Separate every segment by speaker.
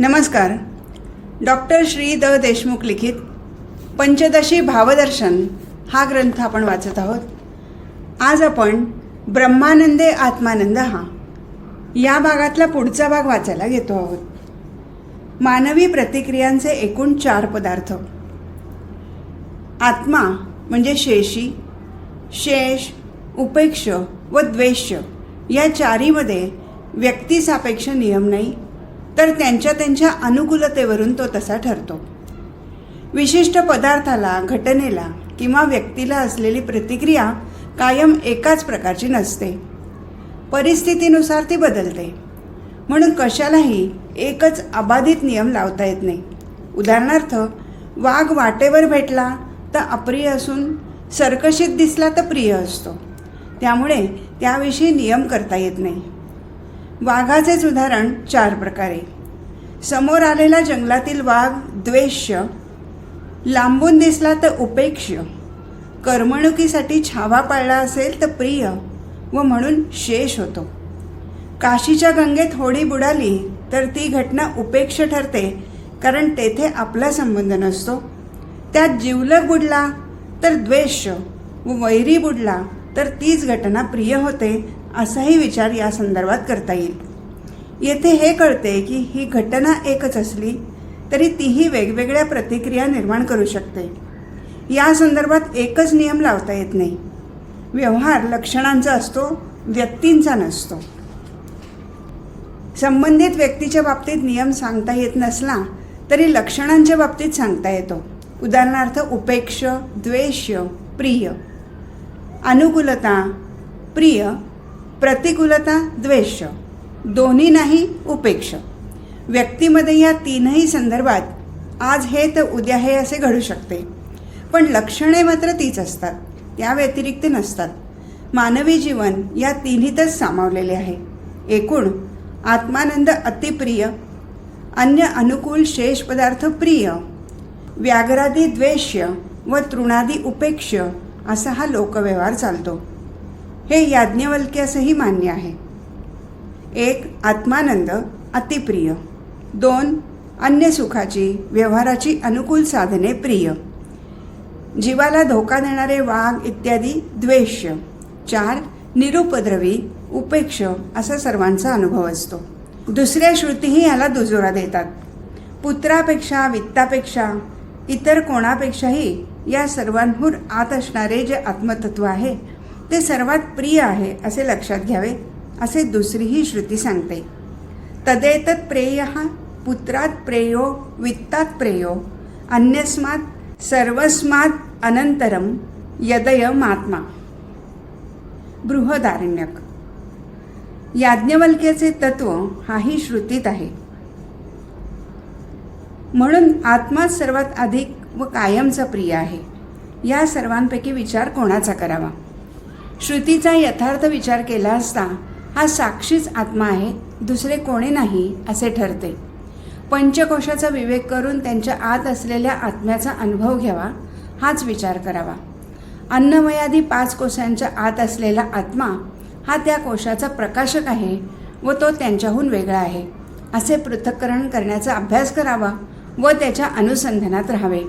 Speaker 1: नमस्कार. Doctor Shri the Deshmukh लिखित पंचदशी भावदर्शन हा ग्रंथ आपण वाचत आहोत. आज आपण ब्रह्मानंदे आत्मानंद हा या भागातला पुढचा भाग वाचायला घेतो आहोत. मानवी प्रतिक्रियांचे एकूण चार पदार्थ. आत्मा म्हणजे शेषी शेष उपेक्ष व द्वेष या चारीमध्ये व्यक्तिसापेक्ष नियम नाही. तर त्यांच्या त्यांच्या अनुकूलतेवरून तो तसा ठरतो. विशिष्ट पदार्थाला घटनेला किंवा व्यक्तीला असलेली प्रतिक्रिया कायम एकाच प्रकारची नसते. परिस्थितीनुसार ती बदलते. म्हणून कशालाही एकच अबाधित नियम लावता येत नाही. उदाहरणार्थ वाघ वाटेवर भेटला तर अप्रिय असून सरकशीत दिसला तर प्रिय असतो. त्यामुळे त्याविषयी नियम करता येत नाही. वाघाचेच उदाहरण चार प्रकारे. समोर आलेला जंगलातील वाघ द्वेष्य लांबून दिसला तर उपेक्ष करमणुकीसाठी छावा पाळला असेल तर प्रिय व म्हणून शेष होतो. काशीच्या गंगेत होडी बुडाली तर ती घटना उपेक्ष ठरते कारण तेथे आपला संबंध नसतो. त्यात जिवलग बुडला तर द्वेष व वैरी बुडला तर तीच घटना प्रिय होते असाही विचार या संदर्भात करता येईल. येथे हे कळते की ही घटना एकच असली तरी तीही वेगवेगळ्या प्रतिक्रिया निर्माण करू शकते. या संदर्भात एकच नियम लावता येत नाही. व्यवहार लक्षणांचा असतो व्यक्तींचा नसतो. संबंधित व्यक्तीच्या बाबतीत नियम सांगता येत नसला तरी लक्षणांच्या बाबतीत सांगता येतो. उदाहरणार्थ उपेक्ष द्वेष प्रिय अनुकूलता प्रिय प्रतिकूलता द्वेष. दोन्ही नाही उपेक्ष. व्यक्तीमध्ये या तीनही संदर्भात आज हे तर उद्या हे असे घडू शकते. पण लक्षणे मात्र तीच असतात. त्या व्यतिरिक्त नसतात. मानवी जीवन या तिन्हीतच सामावलेले आहे. एकूण आत्मानंद अतिप्रिय अन्य अनुकूल शेष पदार्थ प्रिय व्याघ्रादी द्वेष्य व तृणादी उपेक्ष असा हा लोकव्यवहार चालतो. हे याज्ञवल्क्यासही मान्य आहे. एक आत्मानंद अतिप्रिय. दोन अन्य सुखाची व्यवहाराची अनुकूल साधने प्रिय. जीवाला धोका देणारे वाघ इत्यादी द्वेष्य. चार निरुपद्रवी उपेक्ष असा सर्वांचा अनुभव असतो. दुसऱ्या श्रुतीही याला दुजोरा देतात. पुत्रापेक्षा वित्तापेक्षा इतर कोणापेक्षाही या सर्वांहून आत असणारे जे आत्मतत्व आहे ते सर्वात प्रिय आहे असे लक्षात घ्यावे असे दुसरीही श्रुती सांगते. तदेतत प्रेय पुत्रात प्रेयो वित्तात प्रेयो अन्यस्मात सर्वस्मात अनंतरम यदय महात्मा बृहदारण्यक. याज्ञवल्क्याचे तत्व हाही श्रुतीत आहे. म्हणून आत्मा सर्वात अधिक व कायमचा प्रिय आहे. या सर्वांपैकी विचार कोणाचा करावा? श्रुतीचा यथार्थ विचार केला असता हा साक्षीच आत्मा आहे दुसरे कोणी नाही असे ठरते. पंचकोशाचा विवेक करून त्यांच्या आत असलेल्या आत्म्याचा अनुभव घ्यावा हाच विचार करावा. अन्नमयादी पाच कोशांच्या आत असलेला आत्मा हा त्या कोशाचा प्रकाशक आहे व तो त्यांच्याहून वेगळा आहे असे पृथक्करण करण्याचा अभ्यास करावा व त्याच्या अनुसंधानात राहावे.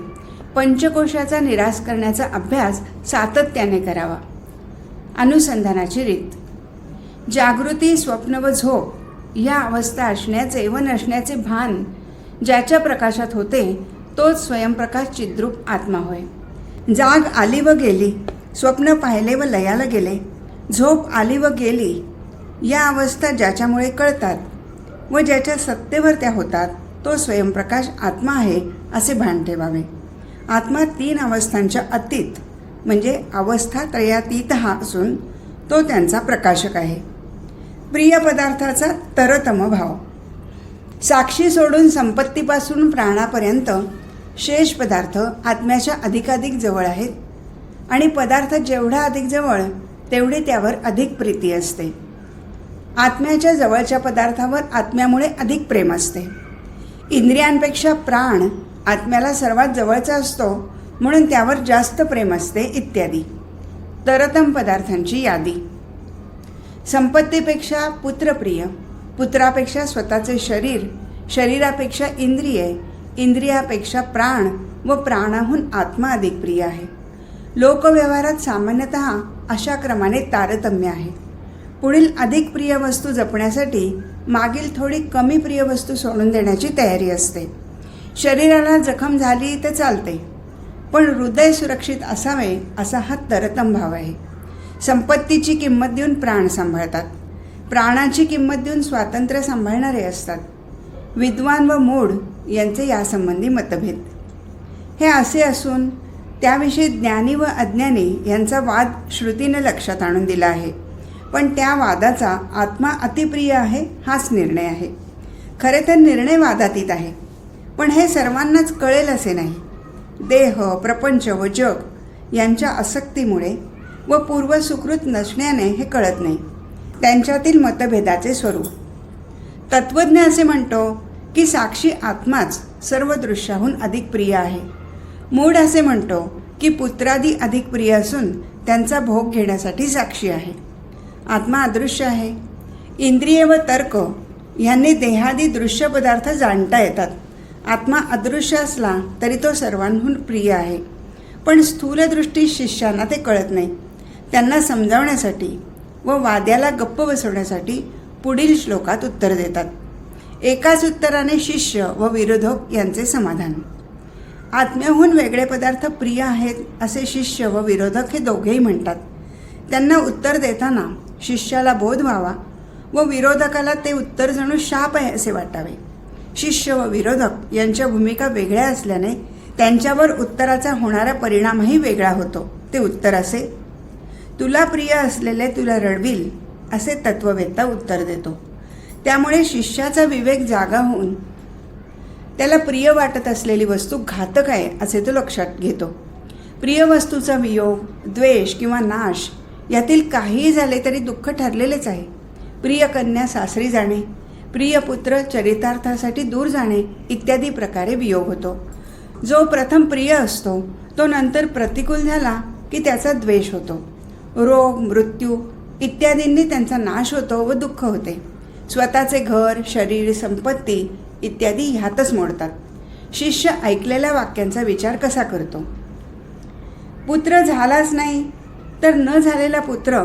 Speaker 1: पंचकोशाचा निराश करण्याचा अभ्यास सातत्याने करावा. अनुसंधानाची रीत. जागृती स्वप्न व झोप या अवस्था असण्याचे व नसण्याचे भान ज्याच्या प्रकाशात होते तोच स्वयंप्रकाश चिद्रूप आत्मा होय. जाग आली व गेली स्वप्न पाहिले व लयाला गेले झोप आली व गेली या अवस्था ज्याच्यामुळे कळतात व ज्याच्या सत्तेवर त्या होतात तो स्वयंप्रकाश आत्मा आहे असे भान ठेवावे. आत्मा तीन अवस्थांच्या अतीत म्हणजे अवस्था त्रयातीत हा असून तो त्यांचा प्रकाशक आहे. प्रिय पदार्थाचा तरतम भाव. साक्षी सोडून संपत्तीपासून प्राणापर्यंत शेष पदार्थ आत्म्याच्या अधिकाधिक जवळ आहेत आणि पदार्थ जेवढा अधिक जवळ तेवढी त्यावर अधिक प्रीती असते. आत्म्याच्या जवळच्या पदार्थावर आत्म्यामुळे अधिक प्रेम असते. इंद्रियांपेक्षा प्राण आत्म्याला सर्वात जवळचा असतो म्हणून त्यावर जास्त प्रेम असते इत्यादी. तरतम पदार्थांची यादी. संपत्तीपेक्षा पुत्रप्रिय पुत्रापेक्षा स्वतःचे शरीर शरीरापेक्षा इंद्रिये इंद्रियापेक्षा प्राण व प्राणाहून आत्मा अधिक प्रिय आहे. लोकव्यवहारात सामान्यतः अशा क्रमाने तारतम्य आहे. पुढील अधिक प्रिय वस्तू जपण्यासाठी मागील थोडी कमी प्रिय वस्तू सोडून देण्याची तयारी असते. शरीराला जखम झाली तर चालते. पण हृदय सुरक्षित असावे असा हा तरतम भाव आहे. संपत्तीची किंमत देऊन प्राण सांभाळतात. प्राणाची किंमत देऊन स्वातंत्र्य सांभाळणारे असतात. विद्वान व मूढ यांचे यासंबंधी मतभेद. हे असे असून त्याविषयी ज्ञानी व अज्ञानी यांचा वाद श्रुतीने लक्षात आणून दिला आहे. पण त्या वादाचा आत्मा अतिप्रिय आहे हाच निर्णय आहे. खरे तर निर्णय वादातीत आहे. पण हे सर्वांनाच कळेल असे नाही. देह प्रपंच व जग यांच्या आसक्तीमुळे व पूर्व सुकृत नसण्याने हे कळत नाही. त्यांच्यातील मतभेदाचे स्वरूप. तत्वज्ञ असे म्हणतो की साक्षी आत्माच सर्व दृश्याहून अधिक प्रिय आहे. मूढ असे म्हणतो की पुत्रादी अधिक प्रिय असून त्यांचा भोग घेण्यासाठी साक्षी आहे. आत्मा अदृश्य आहे. इंद्रिय व तर्क यांनी देहादी दृश्य पदार्थ जाणता येतात. आत्मा अदृश्य असला तरी तो सर्वांहून प्रिय आहे. पण स्थूलदृष्टी शिष्यांना ते कळत नाही. त्यांना समजावण्यासाठी व वाद्याला गप्प बसवण्यासाठी पुढील श्लोकात उत्तर देतात. एकाच उत्तराने शिष्य व विरोधक यांचे समाधान. आत्म्याहून वेगळे पदार्थ प्रिय आहेत असे शिष्य व विरोधक हे दोघेही म्हणतात. त्यांना उत्तर देताना शिष्याला बोध व्हावा व विरोधकाला ते उत्तर जणू शाप आहे असे वाटावे. शिष्य व विरोधक यांच्या भूमिका वेगळ्या असल्याने त्यांच्यावर उत्तराचा होणारा परिणामही वेगळा होतो. ते उत्तर असे तुला प्रिय असलेले तुला रडविल असे तत्ववेत्ता उत्तर देतो. त्यामुळे शिष्याचा विवेक जागा होऊन त्याला प्रिय वाटत असलेली वस्तू घातक आहे असे तो लक्षात घेतो. प्रिय वस्तूचा वियोग द्वेष किंवा नाश यातील काहीही झाले तरी दुःख ठरलेलेच आहे. प्रिय कन्या सासरी जाणे प्रिय पुत्र चरितार्थासाठी दूर जाणे इत्यादी प्रकारे वियोग होतो. जो प्रथम प्रिय असतो तो नंतर प्रतिकूल झाला की त्याचा द्वेष होतो. रोग मृत्यू इत्यादींनी त्यांचा नाश होतो व दुःख होते. स्वतःचे घर शरीर संपत्ती इत्यादी ह्यातच मोडतात. शिष्य ऐकलेल्या वाक्यांचा विचार कसा करतो? पुत्र झालाच नाही तर न झालेला पुत्र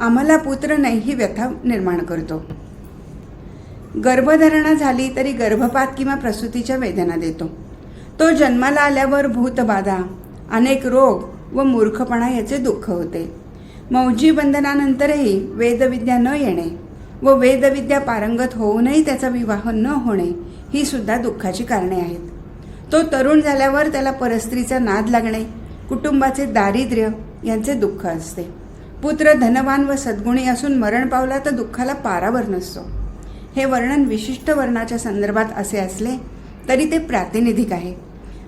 Speaker 1: आम्हाला पुत्र नाही ही व्यथा निर्माण करतो. गर्भधारणा झाली तरी गर्भपात किंवा प्रसूतीच्या वेदना देतो. तो जन्माला आल्यावर भूतबाधा अनेक रोग व मूर्खपणा याचे दुःख होते. मौजी बंधनानंतरही वेदविद्या न येणे व वेदविद्या पारंगत होऊनही त्याचा विवाह न होणे ही सुद्धा दुःखाची कारणे आहेत. तो तरुण झाल्यावर त्याला परस्त्रीचा नाद लागणे कुटुंबाचे दारिद्र्य यांचे दुःख असते. पुत्र धनवान व सद्गुणी असून मरण पावला तर दुःखाला पारावर नसतो. हे वर्णन विशिष्ट वर्णाच्या संदर्भात असे असले तरी ते प्रातिनिधिक आहे.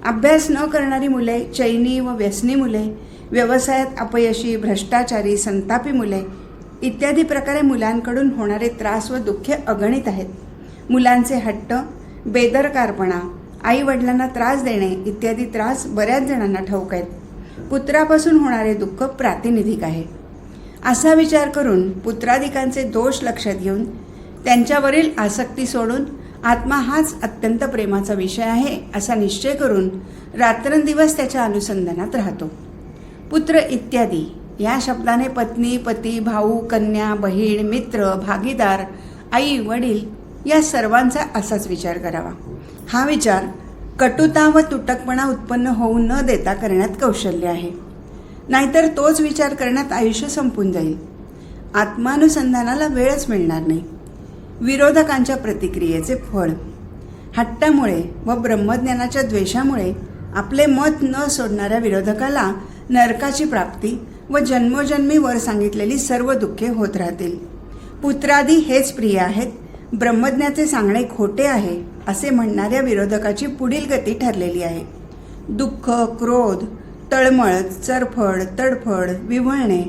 Speaker 1: अभ्यास न करणारी मुले चैनी व व्यसनी मुले व्यवसायात अपयशी भ्रष्टाचारी संतापी मुले इत्यादी प्रकारे मुलांकडून होणारे त्रास व दुःखे अगणित आहेत. मुलांचे हट्ट बेदरकारपणा आई वडिलांना त्रास देणे इत्यादी त्रास बऱ्याच जणांना ठाऊक आहेत. पुत्रापासून होणारे दुःख प्रातिनिधिक आहे. असा विचार करून पुत्राधिकांचे दोष लक्षात घेऊन त्यांच्यावरील आसक्ती सोडून आत्मा हाच अत्यंत प्रेमाचा विषय आहे असा निश्चय करून रात्रंदिवस त्याच्या अनुसंधानात राहतो. पुत्र इत्यादी. या शब्दाने पत्नी पती भाऊ कन्या बहीण मित्र भागीदार आई वडील या सर्वांचा असाच विचार करावा. हा विचार कटुता व तुटकपणा उत्पन्न होऊ न देता करण्यात कौशल्य आहे. नाहीतर तोच विचार करण्यात आयुष्य संपून जाईल. आत्मानुसंधानाला वेळच मिळणार नाही. विरोधकांच्या प्रतिक्रियेचे फळ. हट्टामुळे व ब्रह्मज्ञानाच्या द्वेषामुळे आपले मत न सोडणाऱ्या विरोधकाला नरकाची प्राप्ती व जन्मोजन्मी वर सांगितलेली सर्व दुःखे होत राहतील. पुत्रादी हेच प्रिय आहेत. ब्रह्मज्ञाचे सांगणे खोटे आहे असे म्हणणाऱ्या विरोधकाची पुढील गती ठरलेली आहे. दुःख क्रोध तळमळ चरफड तडफड विव्हळणे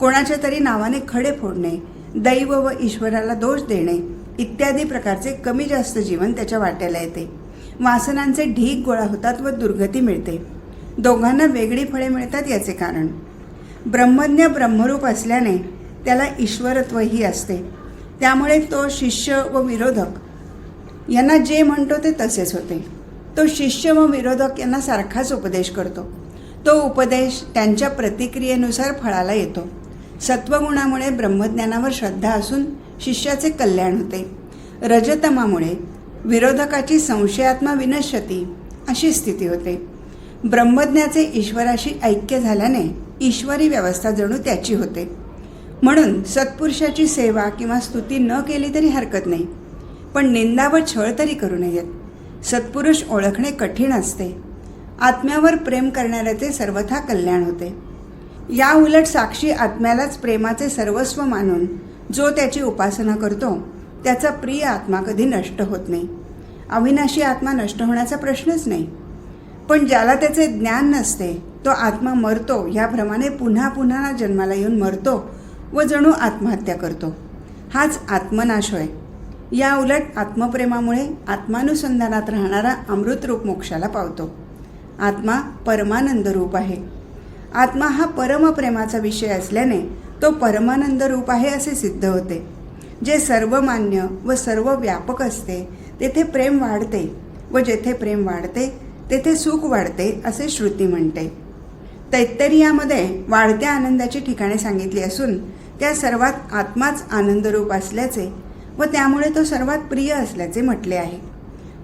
Speaker 1: कोणाच्या तरी नावाने खडे फोडणे दैव व ईश्वराला दोष देणे इत्यादी प्रकारचे कमी जास्त जीवन त्याच्या वाट्याला येते. वासनांचे ढीक गोळा होतात व दुर्गती मिळते. दोघांना वेगळी फळे मिळतात याचे कारण. ब्रह्मज्ञ ब्रह्मरूप असल्याने त्याला ईश्वरत्वही असते. त्यामुळे तो शिष्य व विरोधक. यांना जे म्हणतो ते तसेच होते. तो शिष्य व विरोधक यांना सारखाच उपदेश करतो. तो उपदेश त्यांच्या प्रतिक्रियेनुसार फळाला येतो. सत्वगुणामुळे ब्रह्मज्ञानावर श्रद्धा असून शिष्याचे कल्याण होते. रजतमामुळे विरोधकाची संशयात्मा विनश्यती अशी स्थिती होते. ब्रह्मज्ञाचे ईश्वराशी ऐक्य झाल्याने ईश्वरी व्यवस्था जणू त्याची होते. म्हणून सत्पुरुषाची सेवा किंवा स्तुती न केली तरी हरकत नाही. पण निंदा व छळ तरी करू नयेत. सत्पुरुष ओळखणे कठीण असते. आत्म्यावर प्रेम करणाऱ्याचे सर्वथा कल्याण होते. या उलट साक्षी आत्म्यालाच प्रेमाचे सर्वस्व मानून जो त्याची उपासना करतो त्याचा प्रिय आत्मा कधी नष्ट होत नाही. अविनाशी आत्मा नष्ट होण्याचा प्रश्नच नाही. पण ज्याला त्याचे ज्ञान नसते तो आत्मा मरतो ह्याप्रमाणे पुन्हा पुन्हा जन्माला येऊन मरतो व जणू आत्महत्या करतो. हाच आत्मनाश होय. या उलट आत्मप्रेमामुळे आत्मानुसंधानात राहणारा अमृतरूप मोक्षाला पावतो. आत्मा परमानंद रूप आहे. आत्मा हा परमप्रेमाचा विषय असल्याने तो परमानंद रूप आहे असे सिद्ध होते. जे सर्वमान्य व सर्व व्यापक असते तेथे प्रेम वाढते व जेथे प्रेम वाढते तेथे सुख वाढते असे श्रुती म्हणते. तैत्तरियामध्ये वाढत्या आनंदाची ठिकाणे सांगितली असून त्या सर्वात आत्माच आनंदरूप असल्याचे व त्यामुळे तो सर्वात प्रिय असल्याचे म्हटले आहे.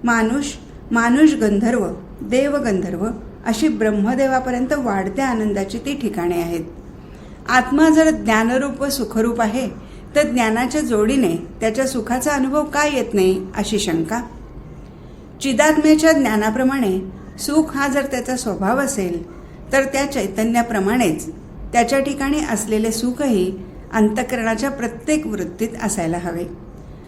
Speaker 1: मानुष मानुष गंधर्व देवगंधर्व अशी ब्रह्मदेवापर्यंत वाढत्या आनंदाची ती ठिकाणे आहेत. आत्मा जर ज्ञानरूप व सुखरूप आहे तर ज्ञानाच्या जोडीने त्याच्या सुखाचा अनुभव का येत नाही अशी शंका? चिदात्म्याच्या ज्ञानाप्रमाणे सुख हा जर त्याचा स्वभाव असेल तर त्या चैतन्याप्रमाणेच त्याच्या ठिकाणी असलेले सुखही अंतकरणाच्या प्रत्येक वृत्तीत असायला हवे.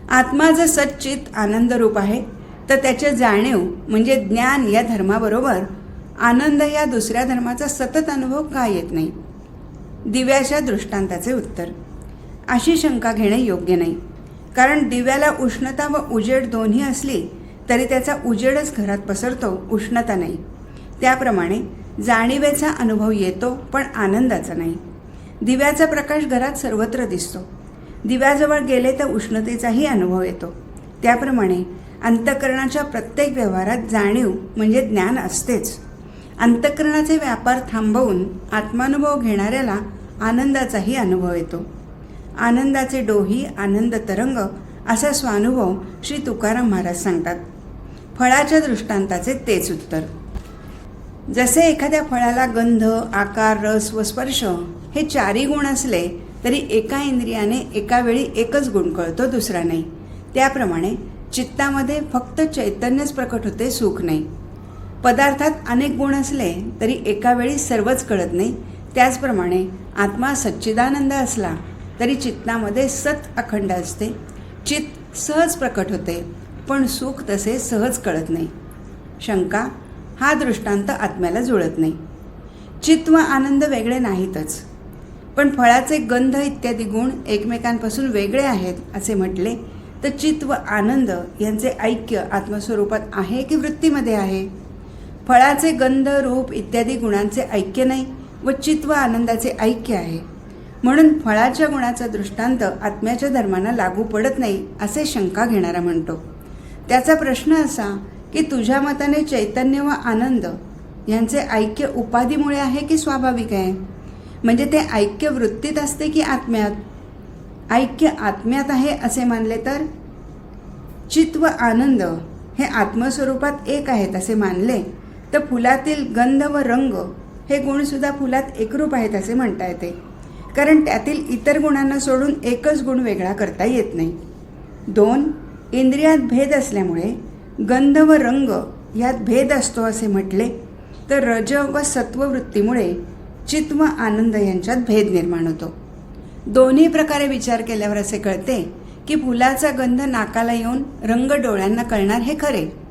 Speaker 1: आत्मा जर सच्चित आनंदरूप आहे तर त्याचे जाणीव म्हणजे ज्ञान या धर्माबरोबर आनंद या दुसऱ्या धर्माचा सतत अनुभव का येत नाही? दिव्याच्या दृष्टांताचे उत्तर. अशी शंका घेणे योग्य नाही. कारण दिव्याला उष्णता व उजेड दोन्ही असली तरी त्याचा उजेडच घरात पसरतो उष्णता नाही. त्याप्रमाणे जाणीवेचा अनुभव येतो पण आनंदाचा नाही. दिव्याचा प्रकाश घरात सर्वत्र दिसतो. दिव्याजवळ गेले तर उष्णतेचाही अनुभव येतो. त्याप्रमाणे अंतकरणाच्या प्रत्येक व्यवहारात जाणीव म्हणजे ज्ञान असतेच. अंतकरणाचे व्यापार थांबवून आत्मानुभव घेणाऱ्याला आनंदाचाही अनुभव येतो. आनंदाचे डोही आनंद तरंग असा स्वानुभव श्री तुकाराम महाराज सांगतात. फळाच्या दृष्टांताचे तेच उत्तर. जसे एखाद्या फळाला गंध आकार रस व स्पर्श हे चारी गुण असले तरी एका इंद्रियाने एका वेळी एकच गुण कळतो दुसरा नाही. त्याप्रमाणे चित्तामध्ये फक्त चैतन्यच प्रकट होते सुख नाही. पदार्थात अनेक गुण असले तरी एका वेळी सर्वच कळत नाही. त्याचप्रमाणे आत्मा सच्चिदानंद असला तरी चित्तामध्ये सत अखंड असते. चित्त सहज प्रकट होते पण सुख तसे सहज कळत नाही. शंका हा दृष्टांत आत्म्याला जुळत नाही. चित्त व आनंद वेगळे नाहीतच. पण फळाचे गंध इत्यादी गुण एकमेकांपासून वेगळे आहेत असे म्हटले तर चित्त व आनंद यांचे ऐक्य आत्मस्वरूपात आहे की वृत्तीमध्ये आहे? फळाचे गंध रूप इत्यादी गुणांचे ऐक्य नाही व चित्व आनंदाचे ऐक्य आहे. म्हणून फळाच्या गुणाचा दृष्टांत आत्म्याच्या धर्मांना लागू पडत नाही असे शंका घेणारा म्हणतो. त्याचा प्रश्न असा की तुझ्या मताने चैतन्य व आनंद यांचे ऐक्य उपाधीमुळे आहे की स्वाभाविक आहे? म्हणजे ते ऐक्य वृत्तीत असते की आत्म्यात? ऐक्य आत्म्यात आहे असे मानले तर? चित्त व आनंद हे आत्मस्वरूपात एक आहेत असे मानले तर फुलातील गंध व रंग हे गुणसुद्धा फुलात एकरूप आहेत असे म्हणता येते. कारण त्यातील इतर गुणांना सोडून एकच गुण वेगळा करता येत नाही. दोन इंद्रियात भेद असल्यामुळे गंध व रंग यात भेद असतो असे म्हटले तर रज व सत्ववृत्तीमुळे चित्त व आनंद यांच्यात भेद निर्माण होतो. दोन्ही प्रकारे विचार केल्यावर असे कळते की फुलाचा गंध नाकाला येऊन रंग डोळ्यांना कळणार हे खरे.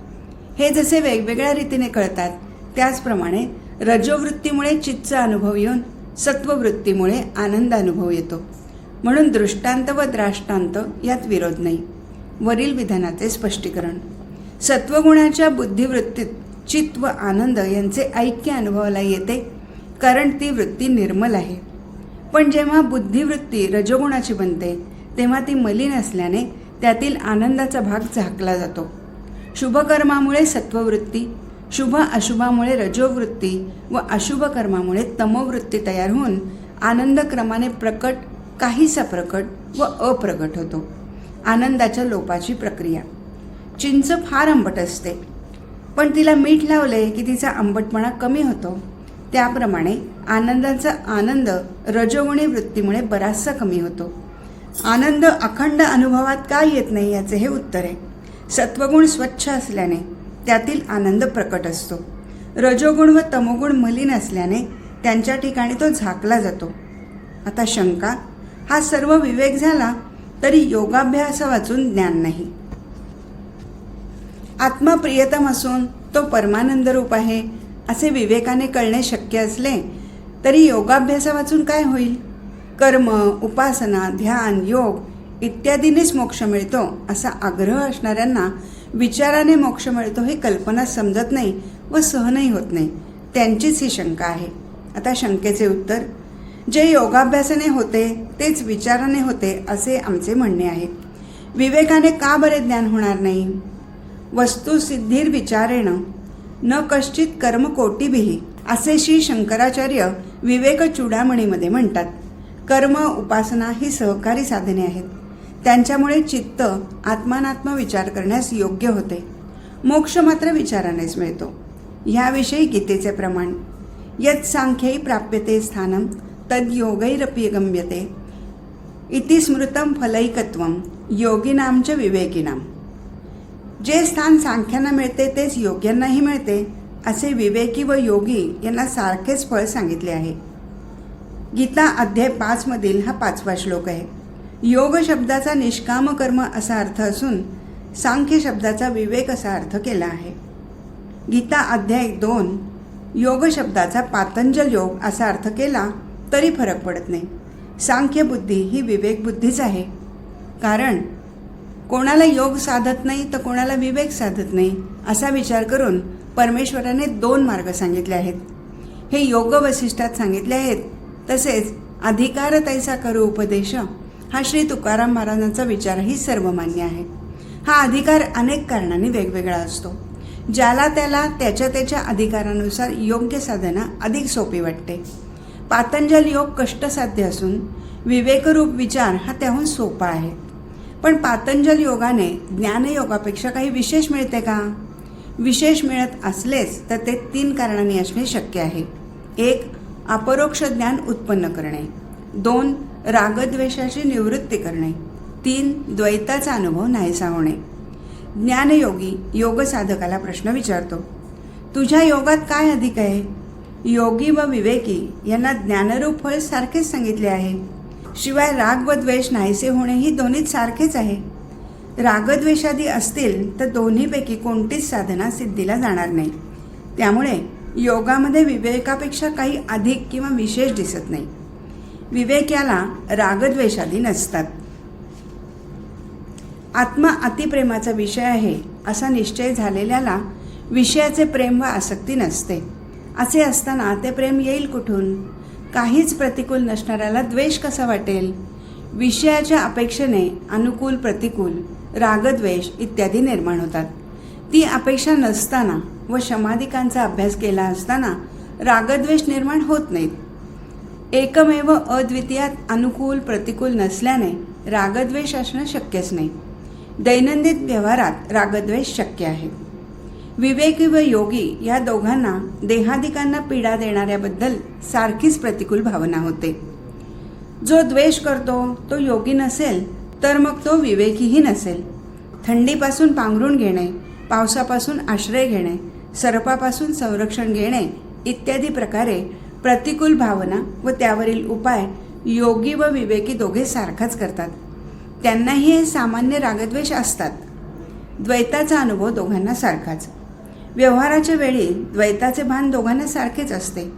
Speaker 1: हे जसे वेगवेगळ्या रीतीने कळतात त्याचप्रमाणे रजोवृत्तीमुळे चित्तचा अनुभव येऊन सत्ववृत्तीमुळे आनंद अनुभव येतो. म्हणून दृष्टांत व द्राष्टांत यात विरोध नाही. वरील विधानाचे स्पष्टीकरण. सत्वगुणाच्या बुद्धिवृत्तीत चित्त व आनंद यांचे ऐक्य अनुभवाला येते कारण ती वृत्ती निर्मल आहे. पण जेव्हा बुद्धिवृत्ती रजोगुणाची बनते तेव्हा ती मलिन असल्याने त्यातील आनंदाचा भाग झाकला जातो. शुभकर्मामुळे सत्ववृत्ती शुभ अशुभामुळे रजोवृत्ती व अशुभ कर्मामुळे तमोवृत्ती तयार होऊन आनंद क्रमाने प्रकट काहीसा प्रकट व अप्रगट होतो. आनंदाच्या लोपाची प्रक्रिया. चिंच फार आंबट असते. पण तिला मीठ लावले की तिचा आंबटपणा कमी होतो. त्याप्रमाणे आनंदाचा आनंद रजोगुणी वृत्तीमुळे बराचसा कमी होतो. आनंद अखंड अनुभवात का येत नाही याचे हे उत्तर आहे. सत्वगुण स्वच्छ असल्याने त्यातील आनंद प्रकट असतो. रजोगुण व तमोगुण मलिन असल्याने त्यांच्या ठिकाणी तो झाकला जातो. आता शंका हा सर्व विवेक झाला तरी योगाभ्यास वाचून ज्ञान नाही. आत्मा प्रियतम असून तो परमानंद रूप आहे असे विवेकाने कळणे शक्य असले तरी योगाभ्यासा वाचून काय होईल? कर्म उपासना ध्यान योग इत्यादीनेच मोक्ष मिळतो असा आग्रह असणाऱ्यांना विचाराने मोक्ष मिळतो हे कल्पना समजत नाही व सहनही होत नाही. त्यांचीच ही शंका आहे. आता शंकेचे उत्तर जे योगाभ्यासाने होते तेच विचाराने होते असे आमचे म्हणणे आहे. विवेकाने का बरे ज्ञान होणार नाही? वस्तुसिद्धीर विचारेण न कश्चित कर्म कोटीभिही असे श्री शंकराचार्य विवेक चुडामणीमध्ये म्हणतात. कर्म उपासना ही सहकारी साधने आहेत. त्यांच्यामुळे चित्त आत्मानात्म विचार करण्यास योग्य होते. मोक्ष मात्र विचारानेच मिळतो. ह्याविषयी गीतेचे प्रमाण. यत् सांख्यै प्राप्यते स्थानं योगैरपी गम्यते इति स्मृतं फलैकत्वं योगिनामच विवेकिनाम जे स्थान सांख्यांना मिळते तेच योग्यांनाही मिळते असे विवेकी व योगी यांना सारखेच फळ सांगितले आहे. गीता अध्याय पाचमधील हा पाचवा श्लोक आहे. योग शब्दाचा निष्काम कर्म असा अर्थ असून सांख्य शब्दाचा विवेक असा अर्थ केला आहे. गीता अध्याय दोन योग शब्दाचा पातंजल योग असा अर्थ केला तरी फरक पडत नाही. सांख्य बुद्धी ही विवेक बुद्धीच आहे. कारण कोणाला योग साधत नाही तर कोणाला विवेक साधत नाही असा विचार करून परमेश्वराने दोन मार्ग सांगितले आहेत. हे योग वसिष्ठात सांगितले आहेत तसेच अधिकार तैसा करू उपदेश हा श्री तुकाराम महाराजांचा विचारही सर्वमान्य आहे. हा अधिकार अनेक कारणांनी वेगवेगळा असतो. ज्याला त्याला त्याच्या त्याच्या अधिकारानुसार योग्य साधना अधिक सोपी वाटते. पातंजल योग कष्टसाध्य असून विवेकरूप विचार हा त्याहून सोपा आहे. पण पातंजल योगाने ज्ञानयोगापेक्षा काही विशेष मिळते का? विशेष मिळत असलेच तर ते तीन कारणांनी असणे शक्य आहे. एक अपरोक्ष ज्ञान उत्पन्न करणे. दोन रागद्वेषाची निवृत्ती करणे. तीन द्वैताचा अनुभव नाहीसा होणे. ज्ञानयोगी योग साधकाला प्रश्न विचारतो तुझ्या योगात काय अधिक आहे? योगी व विवेकी यांना ज्ञानरूप फळ सारखेच सांगितले आहे. शिवाय राग व द्वेष नाहीसे होणे ही दोन्हीच सारखेच आहे. रागद्वेषादी असतील तर दोन्हीपैकी कोणतीच साधना सिद्धीला जाणार नाही. त्यामुळे योगामध्ये विवेकापेक्षा काही अधिक किंवा विशेष दिसत नाही. विवेक्याला रागद्वेषादी नसतात. आत्मा अतिप्रेमाचा विषय आहे असा निश्चय झालेल्याला विषयाचे प्रेम व आसक्ती नसते. असे असताना ते प्रेम येईल कुठून? काहीच प्रतिकूल नसणाऱ्याला द्वेष कसा वाटेल? विषयाच्या अपेक्षेने अनुकूल प्रतिकूल रागद्वेष इत्यादी निर्माण होतात. ती अपेक्षा नसताना व शमाधिकांचा अभ्यास केला असताना रागद्वेष निर्माण होत नाहीत. एकमेव अद्वितीयात अनुकूल प्रतिकूल नसल्याने रागद्वेष असणं शक्यच नाही. दैनंदिन व्यवहारात रागद्वेष शक्य आहे. विवेकी व योगी या दोघांना देहादिकांना पीडा देणाऱ्याबद्दल सारखीच प्रतिकूल भावना होते. जो द्वेष करतो तो योगी नसेल तर मग तो विवेकीही नसेल. थंडीपासून पांघरून घेणे पावसापासून आश्रय घेणे सर्पापासून संरक्षण घेणे इत्यादी प्रकारे प्रतिकूल भावना व त्यावरील उपाय योगी व विवेकी दोघे सारखाच करतात. त्यांनाही हे सामान्य रागद्वेष असतात. द्वैताचा अनुभव दोघांना सारखाच. व्यवहाराच्या वेळी द्वैताचे भान दोघांना सारखेच असते.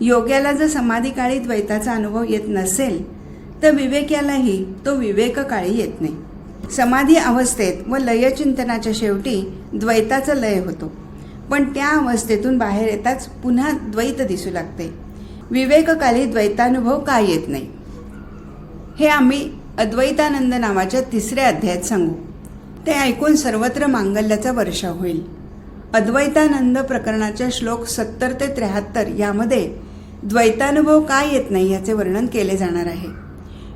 Speaker 1: योग्याला जर समाधीकाळी द्वैताचा अनुभव येत नसेल तर विवेक्यालाही तो विवेककाळी येत नाही. समाधी अवस्थेत व लयचिंतनाच्या शेवटी द्वैताचा लय होतो. पण त्या अवस्थेतून बाहेर येताच पुन्हा द्वैत दिसू लागते. विवेककाली द्वैतानुभव का येत नाही. हे आम्ही अद्वैतानंद नावाच्या तिसऱ्या अध्यायात सांगू. ते ऐकून सर्वत्र मांगल्याचा वर्षा होईल. अद्वैतानंद प्रकरणाच्या श्लोक सत्तर ते त्र्याहत्तर यामध्ये द्वैतानुभव का येत नाही याचे वर्णन केले जाणार आहे.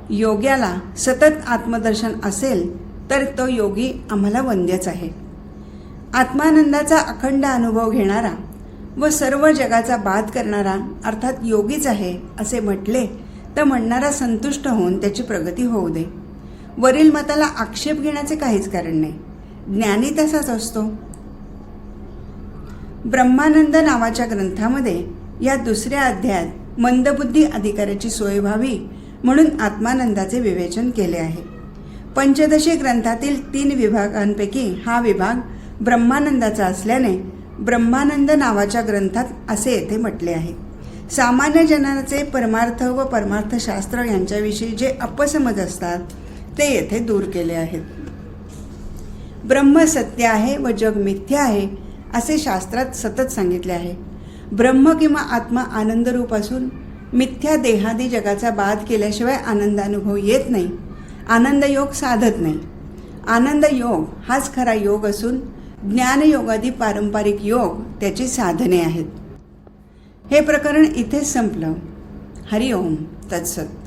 Speaker 1: योग्याला सतत आत्मदर्शन असेल तर तो योगी आम्हाला वंद्यच आहे. आत्मानंदाचा अखंड अनुभव घेणारा व सर्व जगाचा बाध करणारा अर्थात योगीच आहे असे म्हटले तर म्हणणारा संतुष्ट होऊन त्याची प्रगती होऊ दे. वरील मताला आक्षेप घेण्याचे काहीच कारण नाही. ज्ञानी तसाच असतो. ब्रह्मानंद नावाच्या ग्रंथामध्ये या दुसऱ्या अध्यायात मंदबुद्धी अधिकाऱ्याची सोय व्हावी म्हणून आत्मानंदाचे विवेचन केले आहे. पंचदशी ग्रंथातील तीन विभागांपैकी हा विभाग ब्रह्मानंदाचा असल्याने ब्रह्मानंद नावाच्या ग्रंथात असे येथे म्हटले आहे. सामान्य जनाचे परमार्थ व परमार्थशास्त्र यांच्याविषयी जे अपसमज असतात ते येथे दूर केले आहेत. ब्रह्म सत्य आहे व जग मिथ्य आहे असे शास्त्रात सतत सांगितले आहे. ब्रह्म किंवा आत्मा आनंदरूप असून मिथ्या देहादी जगाचा बाध केल्याशिवाय आनंदानुभव येत नाही आनंदयोग साधत नाही. आनंद योग हाच खरा योग असून ज्ञानयोगादी पारंपरिक योग त्याची साधने आहेत. हे प्रकरण इथेच संपलं. हरिओम तत्सत.